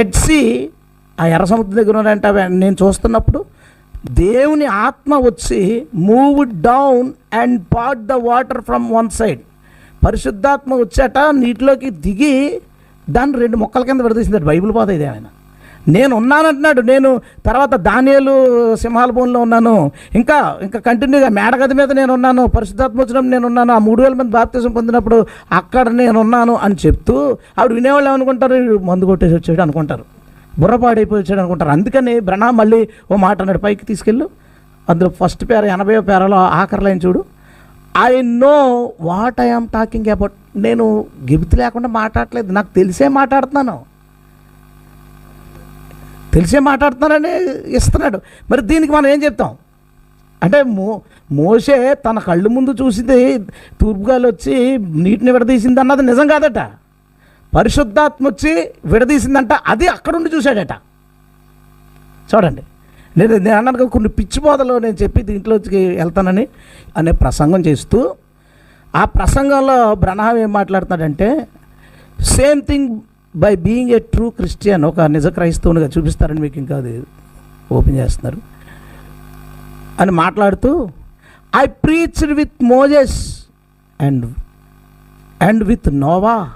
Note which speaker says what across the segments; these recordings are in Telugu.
Speaker 1: రెడ్ సీ ఆ ఎర్ర సముద్రం దగ్గర ఉన్నాడంటే నేను చూస్తున్నప్పుడు దేవుని ఆత్మ వచ్చి move down and part the water from one side పరిశుద్ధాత్మ వచ్చాట నీటిలోకి దిగి దాన్ని రెండు మొక్కల కింద విడదీసిందట బైబిల్ పోత ఇది ఆయన. నేను ఉన్నానంటున్నాడు నేను తర్వాత ధాన్యాలు సింహాల భూమిలో ఉన్నాను. ఇంకా ఇంకా కంటిన్యూగా మేడగది మీద నేను ఉన్నాను పరిశుద్ధాత్మ వచ్చినప్పుడు నేను ఉన్నాను ఆ మూడు వేల మంది బాప్తిజం పొందినప్పుడు అక్కడ నేను ఉన్నాను అని చెప్తూ ఆవిడ వినేవాళ్ళు ఏమనుకుంటారు? మందు కొట్టేసి వచ్చాడు అనుకుంటారు. బుర్రపాడైపోయి వచ్చాడు అనుకుంటారు. అందుకని బ్రహ్మ మళ్ళీ ఓ మాట అన్నాడు పైకి తీసుకెళ్ళు. అందులో ఫస్ట్ పేర ఎనభై పేరలో ఆఖరి లైన్ చూడు. I know what I'm talking about నేను గిబితి లేకుండా మాట్లాడట్లేదు నాకు తెలిసే మాట్లాడుతున్నాను. తెలిసే మాట్లాడుతున్నారని ఇస్తున్నాడు. మరి దీనికి మనం ఏం చెప్తాం? అంటే మో మోసే తన కళ్ళు ముందు చూసింది తూర్పుగాలు వచ్చి నీటిని విడదీసింది అన్నది నిజం కాదట. పరిశుద్ధాత్మ వచ్చి విడదీసిందంట అది అక్కడుండి చూశాడట. చూడండి. నేను నేను అన్నాను కొన్ని పిచ్చి బోధలు నేను చెప్పి దీంట్లోకి వెళ్తానని అనే ప్రసంగం చేస్తూ ఆ ప్రసంగంలో బ్రహ్మ ఏం మాట్లాడుతున్నాడంటే same thing by being a true Christian ఒక నిజ క్రైస్తవునిగా చూపిస్తారని మీకు ఇంకా అది ఓపెన్ చేస్తున్నారు. అని మాట్లాడుతూ I preached with Moses and and with Noah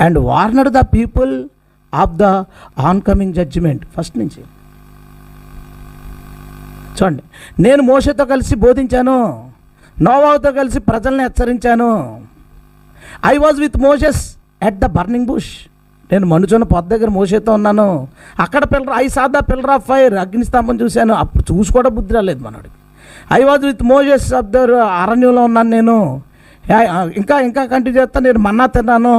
Speaker 1: and warned the people of the oncoming judgement first నుంచి. చూడండి నేను మోసతో కలిసి బోధించాను నోవాతో కలిసి ప్రజల్ని హెచ్చరించాను. I was with Moses at the burning bush నేను మనుచున్న పొద్దు దగ్గర మోసేతో ఉన్నాను. అక్కడ pillar I saw a pillar of fire అగ్నిస్తంభం చూశాను. అప్పుడు చూసి కూడా బుద్ధి రాలేదు మనోడికి. I was with Moses of there అరణ్యంలో ఉన్నాను నేను. ఇంకా ఇంకా కంటిన్యూ చేస్తాను నేను మన్నా తిన్నాను.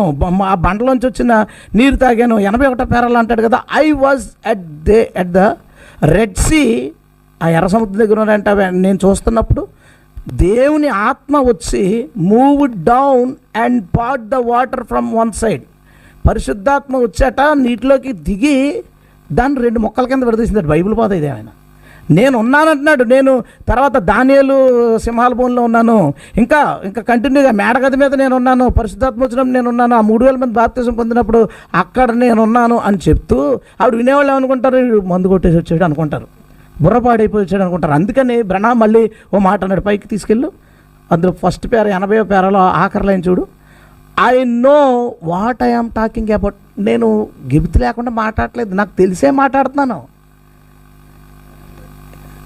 Speaker 1: ఆ బండలోంచి వచ్చిన నీరు తాగాను. ఎనభై ఒకటో పేరాలు అంటాడు కదా I was at the at the Red Sea. ఆ ఎర్ర సముద్రం దగ్గర ఉన్నాడంటే నేను చూస్తున్నప్పుడు దేవుని ఆత్మ వచ్చి move down and part the water from one side. పరిశుద్ధాత్మ వచ్చాట నీటిలోకి దిగి దాన్ని రెండు మొక్కల కింద విడదీసింది. బైబిల్ పోత ఇది ఆయన. నేను ఉన్నానంటున్నాడు నేను తర్వాత ధాన్యాలు సింహాల భూమిలో ఉన్నాను. ఇంకా ఇంకా కంటిన్యూగా మేడగది మీద నేను ఉన్నాను పరిశుద్ధాత్మ వచ్చినప్పుడు నేను ఉన్నాను ఆ మూడు వేల మంది బాప్తిజం పొందినప్పుడు అక్కడ నేను ఉన్నాను అని చెప్తూ ఆవిడ వినేవాళ్ళు ఏమనుకుంటారు? మందు కొట్టేసి వచ్చాడు అనుకుంటారు. బుర్రపాడైపోయి వచ్చాడు అనుకుంటారు. అందుకని బ్రణా మళ్ళీ ఓ మాట అన్నాడు. పైకి తీసుకెళ్ళు. అందులో ఫస్ట్ పేర ఎనభై పేరలో ఆఖరిలో చూడు. I know what I'm talking about నేను గిబితి లేకుండా మాట్లాడట్లేదు. నాకు తెలిసే మాట్లాడుతున్నాను.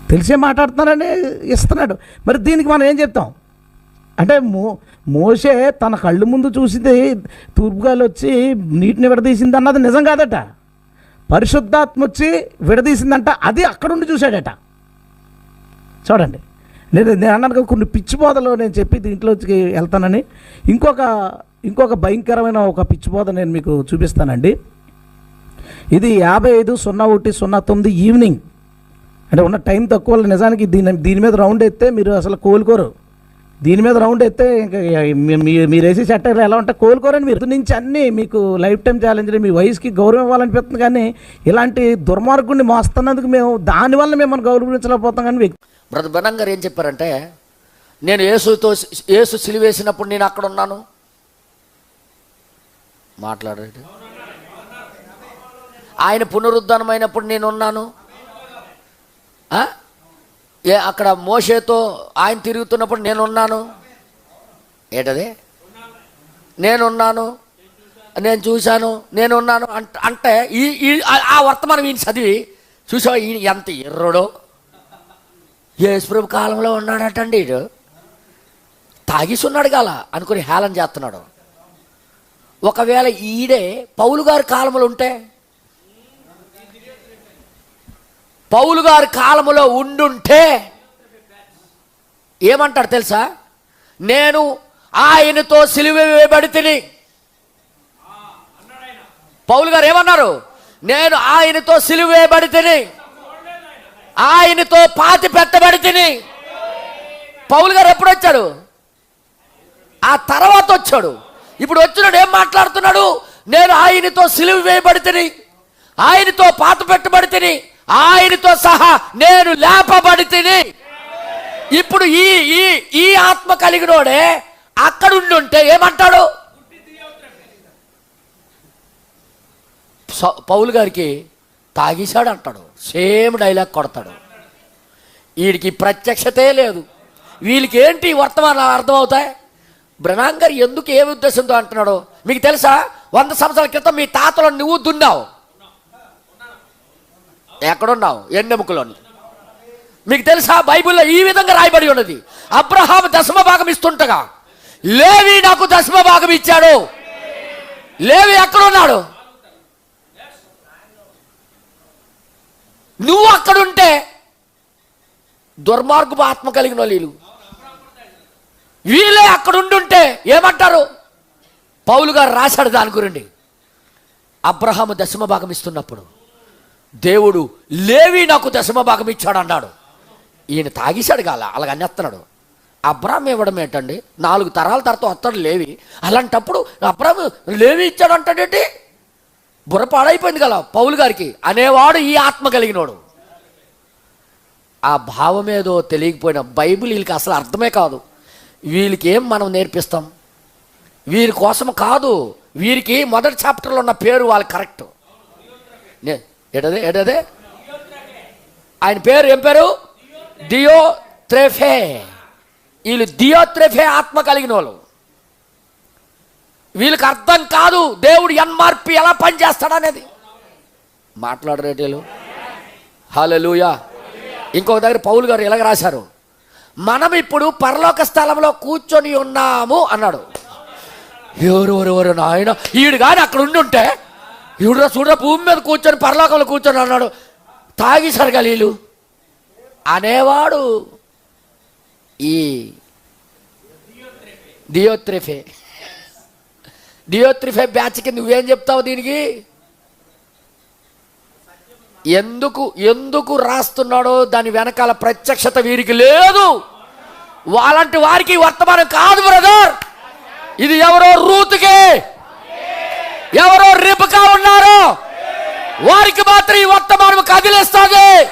Speaker 1: తెలిసే మాట్లాడుతున్నానని ఇస్తున్నాడు. మరి దీనికి మనం ఏం చెప్తాం? అంటే మో మోసే తన కళ్ళు ముందు చూసింది తూర్పుగాలు వచ్చి నీటిని విడదీసింది అన్నది నిజం కాదట. పరిశుద్ధాత్మ వచ్చి విడదీసిందంట. అది అక్కడుండి చూశాడట. చూడండి. నేను నేను అన్నాను కొన్ని పిచ్చి బోధలో నేను చెప్పి దీంట్లోకి వెళ్తానని. ఇంకొక ఇంకొక భయంకరమైన ఒక పిచ్చిపోత నేను మీకు చూపిస్తానండి. ఇది యాభై ఐదు సున్నా ఒకటి సున్నా తొమ్మిది ఈవినింగ్. అంటే ఉన్న టైం తక్కువ నిజానికి దీని దీని మీద రౌండ్ ఎత్తే మీరు అసలు కోలుకోరు. దీని మీద రౌండ్ ఎత్తే ఇంకా మీ- మీరు వేసే చట్టాలు ఎలా ఉంటే కోలుకోరని మీరు. నుంచి అన్నీ మీకు లైఫ్ టైం ఛాలెంజ్ మీ వయసుకి గౌరవం ఇవ్వాలనిపిస్తుంది కానీ ఇలాంటి దుర్మార్గుడిని మోస్తున్నందుకు మేము దానివల్ల మిమ్మల్ని గౌరవించలేకపోతాం కానీ వ్యక్తి
Speaker 2: బనం గారు ఏం చెప్పారంటే నేను ఏసుతో ఏసు సిలివేసినప్పుడు నేను అక్కడ ఉన్నాను. మాట్లాడాడు. ఆయన పునరుద్ధానమైనప్పుడు నేను ఉన్నాను ఏ అక్కడ మోషేతో ఆయన తిరుగుతున్నప్పుడు నేను ఉన్నాను ఏంటది? నేనున్నాను. నేను చూశాను. నేనున్నాను అంట అంటే ఈ ఈ ఆ- వర్తమానం ఈయన చదివి చూసావా? ఈయన ఎంత ఎర్రడో. యేసుప్రభు కాలంలో ఉన్నాడటండి ఈడు. తాగిసి ఉన్నాడు అనుకుని హేళన చేస్తున్నాడు. ఒకవేళ ఈడే పౌలు గారి కాలంలో ఉంటే? పౌలు గారి కాలంలో ఉండుంటే ఏమంటాడు తెలుసా? నేను ఆయనతో సిలువ వేయబడి తిని. పౌలు గారు ఏమన్నారు? నేను ఆయనతో సిలువ వేయబడి తిని. ఆయనతో పాతి పెట్టబడి తిని. పౌలు గారు ఎప్పుడు వచ్చాడు? ఆ తర్వాత వచ్చాడు. ఇప్పుడు వచ్చినాడు ఏం మాట్లాడుతున్నాడు? నేను ఆయనతో సిలువ వేయబడితిని ఆయనతో పాత పెట్టబడితిని ఆయనతో సహా నేను లేపబడితిని ఇప్పుడు ఈ ఈ ఈ ఆత్మ కలిగినోడే అక్కడ ఉండి ఉంటే ఏమంటాడు? సౌ- పౌలు గారికి తాగేశాడు అంటాడు సేమ్ డైలాగ్ కొడతాడు. వీడికి ప్రత్యక్షతే లేదు. వీళ్ళకి ఏంటి వర్తమానాలు అర్థమవుతాయి? బ్రనాంగ్ ఎందుకు ఏ ఉద్దేశంతో అంటున్నాడు? మీకు తెలుసా? వంద సంవత్సరాల క్రితం మీ తాతలో నువ్వు దున్నావు. ఎక్కడున్నావు? ఎన్నెముకలోని. మీకు తెలుసా? బైబిల్లో ఈ విధంగా రాయబడి ఉన్నది. అబ్రహాం దశమ భాగం ఇస్తుంటగా. లేవి నాకు దశమ భాగం ఇచ్చాడు. లేవి ఎక్కడున్నాడు? నువ్వు అక్కడుంటే దుర్మార్గపు ఆత్మ కలిగిన వాళ్ళు. వీళ్ళే అక్కడ ఉండుంటే ఏమంటారు? పౌలు గారు రాశాడు దాని గురించి. అబ్రహాము దశమ భాగం ఇస్తున్నప్పుడు దేవుడు లేవి నాకు దశమ భాగం ఇచ్చాడు అన్నాడు ఈయన తాగేశాడు కాల అలాగ అనేస్తున్నాడు అబ్రాహం ఇవ్వడం ఏంటండి? నాలుగు తరాల తర్వాత వస్తాడు లేవి. అలాంటప్పుడు అబ్రాహం లేవి ఇచ్చాడు అంటాడేంటి బుర్ర పాడైపోయింది కదా పౌలు గారికి. అనేవాడు ఈ ఆత్మ కలిగినోడు. ఆ భావమేదో తెలియకపోయిన బైబిల్ వీళ్ళకి అసలు అర్థమే కాదు. వీళ్ళకి ఏం మనం నేర్పిస్తాం? వీరి కోసం కాదు వీరికి మొదటి చాప్టర్లో ఉన్న పేరు వాళ్ళు కరెక్ట్. నే- ఏటదే? ఏటదే? ఆయన పేరు ఏం పేరు? దియో త్రెఫే వీళ్ళు దియో త్రెఫే ఆత్మ కలిగిన వాళ్ళు. వీళ్ళకి అర్థం కాదు దేవుడు ఎన్మార్పి ఎలా పనిచేస్తాడనేది. మాట్లాడరేటీలు లూయా ఇంకొక దగ్గర పౌలు గారు ఇలాగ రాశారు. మనం ఇప్పుడు పరలోక స్థలంలో కూర్చొని ఉన్నాము అన్నాడు. ఎవరు ఎవరు నాయన ఈడు కానీ అక్కడ ఉండి ఉంటే ఈవిడ చూడ భూమి మీద కూర్చొని పరలోకంలో కూర్చొని అన్నాడు. తాగేశారు గలీలు అనేవాడు ఈ డియోత్రిఫే డియోత్రిఫే బ్యాచ్ కింద నువ్వేం చెప్తావు దీనికి? ఎందుకు ఎందుకు రాస్తున్నాడో దాని వెనకాల ప్రత్యక్షత వీరికి లేదు. వాళ్ళంటి వారికి వర్తమానం కాదు బ్రదర్. ఇది ఎవరో రూతుకే. ఎవరో రిపకా ఉన్నారో. వారికి మాత్రం ఈ వర్తమానం కదిలిస్తుంది.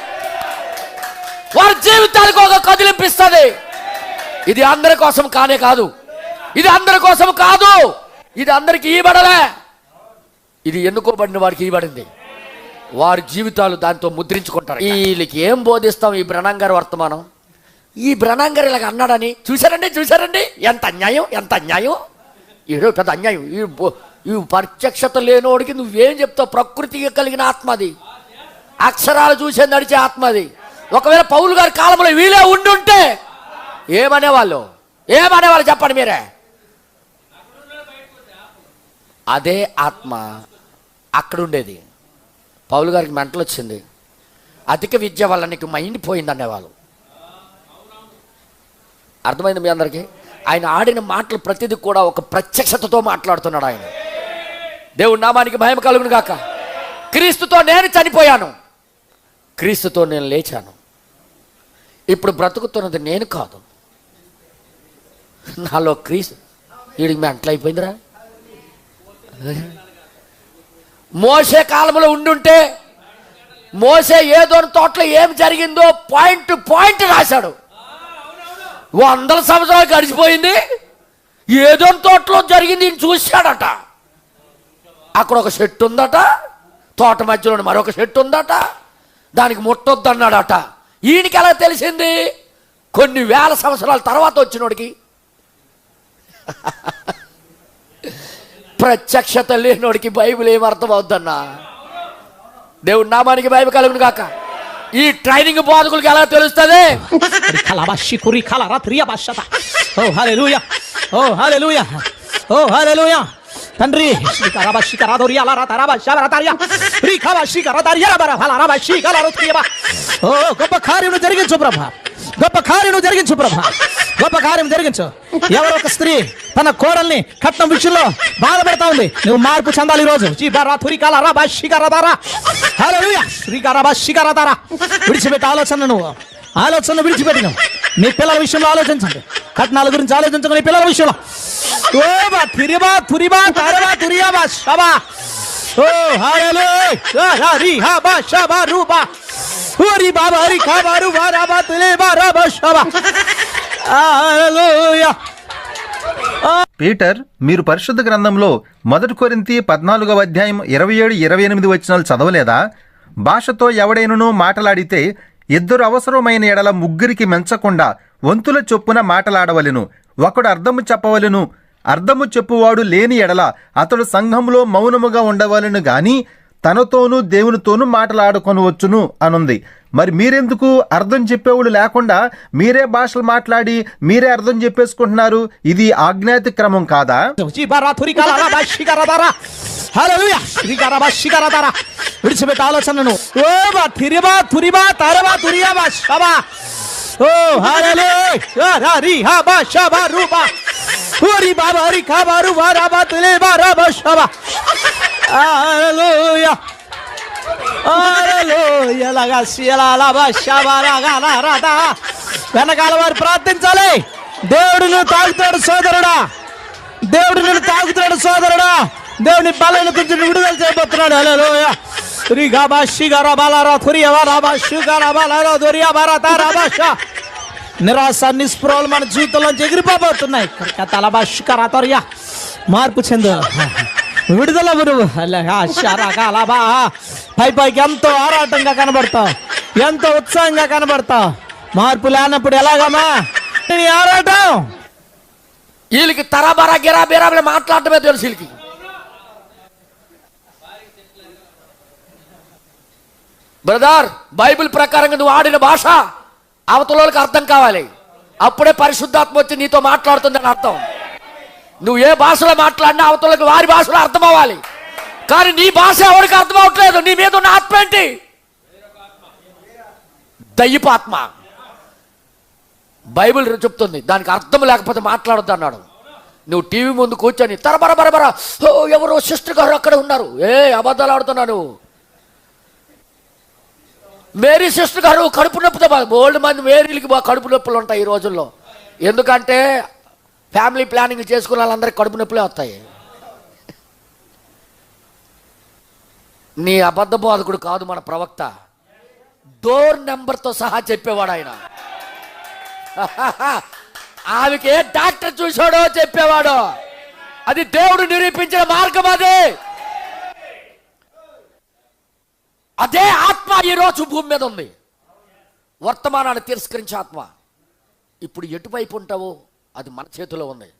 Speaker 2: వారి జీవితాలకు ఒక కదిలింపిస్తుంది. ఇది అందరి కోసం కానే కాదు. ఇది అందరి కోసం కాదు. ఇది అందరికి ఇవ్వబడలే ఇది ఎన్నుకోబడిన వారికి ఇవ్వబడింది వారి జీవితాలు దాంతో ముద్రించుకుంటారు వీళ్ళకి ఏం బోధిస్తాం ఈ బ్రణంగారు వర్తమానం? ఈ బ్రణంగారు ఇలాగ అన్నాడని చూశారండి చూశారండి? ఎంత అన్యాయం ఎంత అన్యాయం? ఏదో పెద్ద అన్యాయం. ఈ ఈ ప్రత్యక్షత లేనోడికి నువ్వేం చెప్తావు? ప్రకృతికి కలిగిన ఆత్మ అది. అక్షరాలు చూసే నడిచే ఆత్మ అది. ఒకవేళ పౌలు గారి కాలంలో వీలే ఉండుంటే ఏమనేవాళ్ళు? ఏమనేవాళ్ళు చెప్పండి మీరే? అదే ఆత్మ అక్కడ ఉండేది పౌలు గారికి మెంటలు వచ్చింది అధిక విద్య వల్ల నీకు మైండ్ పోయింది అనేవాళ్ళు అర్థమైంది మీ అందరికీ? ఆయన ఆడిన మాటలు ప్రతిదీ కూడా ఒక ప్రత్యక్షతతో మాట్లాడుతున్నాడు ఆయన. దేవుడి నామానికి భయం కలుగును గాక. క్రీస్తుతో నేను చనిపోయాను. క్రీస్తుతో నేను లేచాను. ఇప్పుడు బ్రతుకుతున్నది నేను కాదు. నాలో క్రీస్తు వీడికి మెంటలు అయిపోయిందిరా మోసే కాలంలో ఉండుంటే మోసే ఏదో తోటలో ఏం జరిగిందో పాయింట్ టు పాయింట్ రాశాడు. వందల సంవత్సరాలు గడిచిపోయింది. ఏదో తోటలో జరిగింది చూశాడట. అక్కడ ఒక చెట్టు ఉందట. తోట మధ్యలో మరొక చెట్టు ఉందట. దానికి ముట్టొద్దన్నాడట. ఈయనకి ఎలా తెలిసింది? కొన్ని వేల సంవత్సరాల తర్వాత వచ్చినోడికి. ప్రత్యక్షత లేనోడికి బైబిల్ ఏం అర్థం అవుద్దన్నా దేవుడి నామానికి బైబిల్ కలుగును కాక ఈ ట్రైనింగ్ బోధకులకి ఎలా తెలుస్తుంది
Speaker 3: Kalabashi kuri kalara triya bashata. Oh hallelujah. Oh hallelujah. Oh hallelujah. తండ్రి శ్రీకరబ శిఖరాదోరి అలరా తరబ శబరతార్య శ్రీకబ శిఖరదార్య బర ఫలరబ శిఖరరు త్రియబ ఓ గొప్ప కార్యము జరిగించు ప్రభా గొప్ప కార్యం జరిగించు ప్రభా. గొప్ప కార్యం జరిగించు. ఎవరో ఒక స్త్రీ తన కోడల్ని కట్నం విషయంలో బాధపడతా ఉంది. నువ్వు మార్పు చెందాలి ఈరోజు. రోజు జీబరా తురికాల రబ శిఖరదారా హల్లెలూయా. శిఖరదారా విడిచిపెట్టే ఆలోచన నువ్వు. ఆలోచనలు విడిచిపెట్టిన మీ పిల్లల విషయంలో ఆలోచించండి. కట్నాల గురించి ఆలోచించండి మీ పిల్లల విషయంలో. ఓ బా తిరిబా తురిబా తరబా తురియాబా షబా ఓ హాయలో రి హా బా షబా రూబా సూరి బాబా రి ఖబా తులే బా షబా హల్లెలూయా.
Speaker 4: పీటర్ మీరు పరిశుద్ధ గ్రంథంలో మొదటి కొరింతి పద్నాలుగవ అధ్యాయం ఇరవై ఏడు ఇరవై ఎనిమిది వచనాలు చదవలేదా? భాషతో ఎవడైనను మాటలాడితే ఇద్దరు అవసరమైన ఎడల ముగ్గురికి మెంచకుండా వంతుల చొప్పున మాటలాడవలెను. ఒకడు అర్థము చెప్పవలెను అర్థము చెప్పువాడు లేని ఎడల అతడు సంఘంలో మౌనముగా ఉండవలెను గాని తనతోనూ దేవునితోనూ మాట్లాడుకొనవచ్చును అనుంది. మరి మీరెందుకు అర్థం చెప్పేవాళ్ళు లేకుండా మీరే భాషలు మాట్లాడి మీరే అర్థం చెప్పేసుకుంటున్నారు? ఇది ఆజ్ఞాతి క్రమం కాదా?
Speaker 3: విడిచిపెట్ట ఆలోచనను ఓ బా తిరిబా తురిబా తరబా తురియబా షబా ఓ హరలే రి హా బా షబా రూబా ఓరి బాబా రి కాబా రుబా రబా తులే బా రబా షబా హల్లెలూయా హల్లెలూయా లగా సియలా లబా షబా లగా లా రాదా వెనకాల వారు ప్రార్థించాలి. దేవుడు నువ్వు తాగుతాడు సోదరుడా. దేవుడు నిన్ను తాగుతున్నాడు సోదరుడా. దేవుని బలైన కొంచెం విడుదల చేయబోతున్నాడు. హల్లెలూయా రి గాబా షిగారా బాలారా తురియా రాబా షుగారా బాలారా దొరియా బారాతా రాబా షా నిరాశ నిస్పృహలు మన జీవితంలోంచి ఎగిరిపోబోతున్నాయి. తలబా షికారా తొరియా మార్పు చెందు. విడుదల గురువు అలాబా పై పైకి ఎంతో ఆరాటంగా కనబడతావు. ఎంతో ఉత్సాహంగా కనబడతావు. మార్పు లేనప్పుడు ఎలాగమ్మా? నీ ఆరాటం.
Speaker 2: వీళ్ళకి తరాబరా గిరా బీరా మాట్లాడటమే తెలుసు వీళ్ళకి. బ్రదర్ బైబిల్ ప్రకారంగా నువ్వు ఆడిన భాష అవతలోకి అర్థం కావాలి. అప్పుడే పరిశుద్ధాత్మ వచ్చి నీతో మాట్లాడుతుందని అర్థం. నువ్వు ఏ భాషలో మాట్లాడినా అవతలకి వారి భాషలో అర్థం అవ్వాలి కానీ నీ భాష ఎవరికి అర్థం అవ్వట్లేదు నీ మీద ఉన్న ఆత్మ ఏంటి? దయ్యపాత్మ బైబిల్ చెప్తుంది దానికి అర్థం లేకపోతే మాట్లాడద్దు అన్నాడు. నువ్వు టీవీ ముందు కూర్చొని తరబర బరబర ఓ ఎవరో సిస్టర్ గారు అక్కడ ఉన్నారు. ఏ అబద్ధాలు ఆడుతున్నా నువ్వు మేరీ సిస్టర్ గారు కడుపు నొప్పితో ఓల్డ్ మంది మేరీలకి బాగా కడుపు నొప్పులు ఉంటాయి ఈ రోజుల్లో. ఎందుకంటే ఫ్యామిలీ ప్లానింగ్ చేసుకున్న వాళ్ళందరికీ కడుపు నొప్పులే వస్తాయి. నీ అబద్ధ బోధకుడు కాదు మన ప్రవక్త. డోర్ నెంబర్తో సహా చెప్పేవాడు ఆయన. ఆమెకి ఏ డాక్టర్ చూశాడో చెప్పేవాడు. అది దేవుడు నిరూపించిన మార్గం అదే. అదే ఆత్మ ఈరోజు భూమి మీద ఉంది. వర్తమానాన్ని తిరస్కరించే ఆత్మ. ఇప్పుడు ఎటువైపు ఉంటావు? అది మన చేతిలో ఉంది.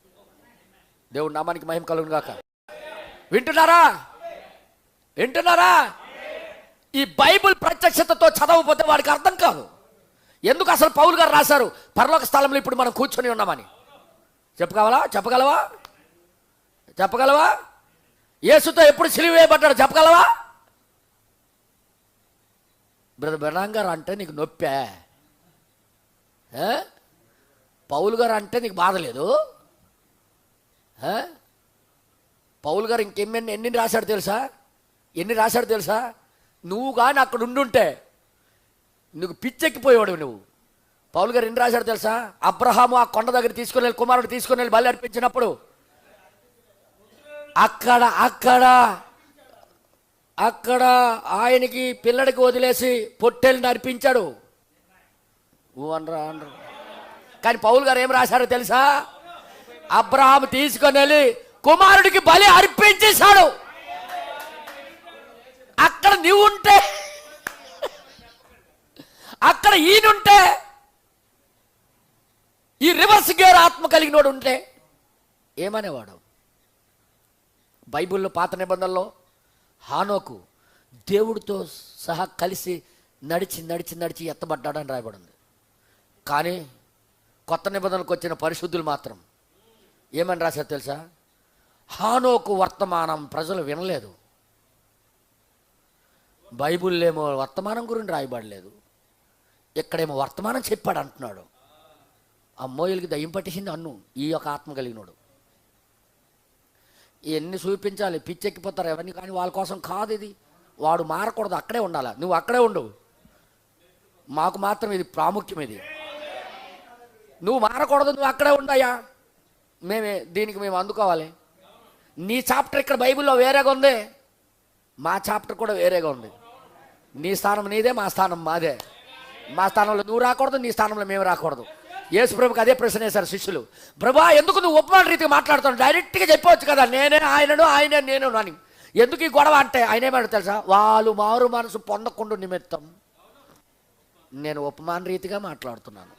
Speaker 2: దేవుడు నామానికి మహిమ కలుగును గాక. వింటున్నారా? వింటున్నారా? ఈ బైబిల్ ప్రత్యక్షతతో చదవకపోతే వాడికి అర్థం కాదు. ఎందుకు అసలు పౌలు గారు రాశారు? పరలోక స్థలంలో ఇప్పుడు మనం కూర్చొని ఉన్నామని. చెప్పగలవా? చెప్పగలవా? చెప్పగలవా? యేసుతో ఎప్పుడు సిలువ వేయబడ్డాడు? చెప్పగలవా? బ్రదర్ బెనాంగ్ గారు అంటే నీకు నొప్పే. పౌలు గారు అంటే నీకు బాధ లేదు? పౌలు గారు ఇంకెన్ని ఎన్ని రాశాడు తెలుసా? ఎన్ని రాశాడు తెలుసా? నువ్వు కానీ అక్కడ ఉండుంటే నువ్వు పిచ్చెక్కిపోయేవాడు నువ్వు. పౌలు గారు ఎన్ని రాశాడు తెలుసా? అబ్రహాము ఆ కొండ దగ్గర తీసుకుని వెళ్ళి కుమారుడు తీసుకుని వెళ్ళి బలి అర్పించినప్పుడు. అక్కడ అక్కడ అక్కడ ఆయనకి పిల్లడికి వదిలేసి పొట్టెల్ని అర్పించాడు ఊ అనరా అనరా. కానీ పౌలు గారు ఏం రాశారో తెలుసా? అబ్రహాం తీసుకొని వెళ్ళి కుమారుడికి బలి అర్పించేశాడు. అక్కడ నీవు ఉంటే అక్కడ ఈయనుంటే ఈ రివర్స్ గేర్ ఆత్మ కలిగినోడు ఉంటే ఏమనేవాడు? బైబిల్లో పాత నిబంధనలో హానోకు దేవుడితో సహా కలిసి నడిచి నడిచి నడిచి ఎత్తబడ్డాడని రాయబడింది కానీ కొత్త నిబంధనలకు వచ్చిన పరిశుద్ధులు మాత్రం. ఏమని రాశారు తెలుసా? హానోకు వర్తమానం ప్రజలు వినలేదు. బైబిల్లో ఏమో వర్తమానం గురించి రాయబడలేదు. ఇక్కడేమో వర్తమానం చెప్పాడు అంటున్నాడు. అమ్మోయిలకి దయ్యం పట్టేసింది అన్ను ఈ యొక్క ఆత్మ కలిగినోడు. ఇవన్నీ చూపించాలి? పిచ్చెక్కిపోతారు ఎవరిని కానీ వాళ్ళ కోసం కాదు ఇది. వాడు మారకూడదు అక్కడే ఉండాలి? నువ్వు అక్కడే ఉండవు మాకు మాత్రం ఇది ప్రాముఖ్యం ఇది. నువ్వు మారకూడదు నువ్వు అక్కడే ఉన్నాయా మేమే దీనికి మేము అందుకోవాలి. నీ చాప్టర్ ఇక్కడ బైబిల్లో వేరేగా ఉంది. మా చాప్టర్ కూడా వేరేగా ఉంది. నీ స్థానం నీదే మా స్థానం మాదే. మా స్థానంలో నువ్వు రాకూడదు నీ స్థానంలో మేము రాకూడదు. యేసు ప్రభుకి అదే ప్రశ్న వేశారు శిష్యులు. ప్రభా ఎందుకు నువ్వు ఉపమాన రీతిగా మాట్లాడుతావు డైరెక్ట్గా చెప్పవచ్చు కదా నేనే ఆయనను ఆయనే నేను అని. ఎందుకు ఈ గొడవ అంటే ఆయన ఏమన్నా తెలుసా? వాళ్ళు మారు మనసు పొందకుండా నిమిత్తం నేను ఉపమాన రీతిగా మాట్లాడుతున్నాను.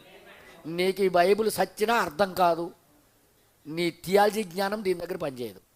Speaker 2: నీకు ఈ బైబుల్ సచ్చినా అర్థం కాదు. నీ థియాలజీ జ్ఞానం దీని దగ్గర పనిచేయదు.